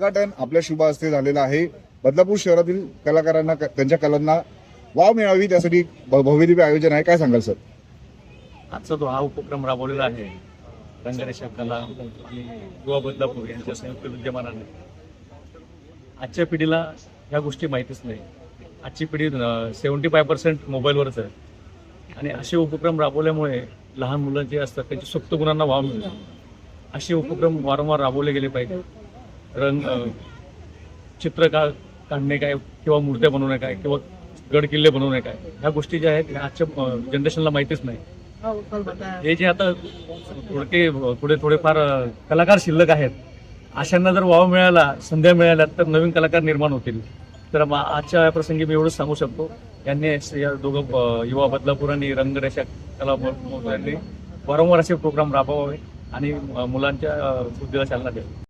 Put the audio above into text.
उद्घाटन आपल्या शुभ हस्ते झालेलं आहे. बदलापूर शहरातील कलाकारांना त्यांच्या कलांना वाव मिळावी त्यासाठी भव्यदिव्य आयोजन आहे. काय सांगाल सर? आजचा जो हा उपक्रम राबवलेला आहे रंगरेषा कला आणि युवा बदलापूर यांच्या संयुक्त विद्यमानाने आजच्या पिढीला ह्या गोष्टी माहितीच नाही. आजची पिढी सेवन्टी फाय पर्सेंट मोबाईलवरच आहे. आणि असे उपक्रम राबवल्यामुळे लहान मुलं जे असतात त्यांच्या सुप्त गुणांना वाव मिळतो. असे उपक्रम वारंवार राबवले गेले पाहिजे रंग चित्र का काढणे काय किंवा मूर्त्या बनवणे काय किंवा गड किल्ले बनवणे काय? ह्या गोष्टी ज्या आहेत आजच्या जनरेशनला माहितीच नाही. हे जे आता थोडके पुढे थोडेफार कलाकार शिल्लक आहेत अशांना जर वाव मिळाला संध्या मिळाल्या तर नवीन कलाकार निर्माण होतील. तर आजच्या या प्रसंगी मी एवढंच सांगू शकतो. यांनी या दोघं युवा बदलापूर आणि रंगरेषा कला वारंवार असे प्रोग्राम राबवावे आणि मुलांच्या बुद्धीला चालना द्यावी.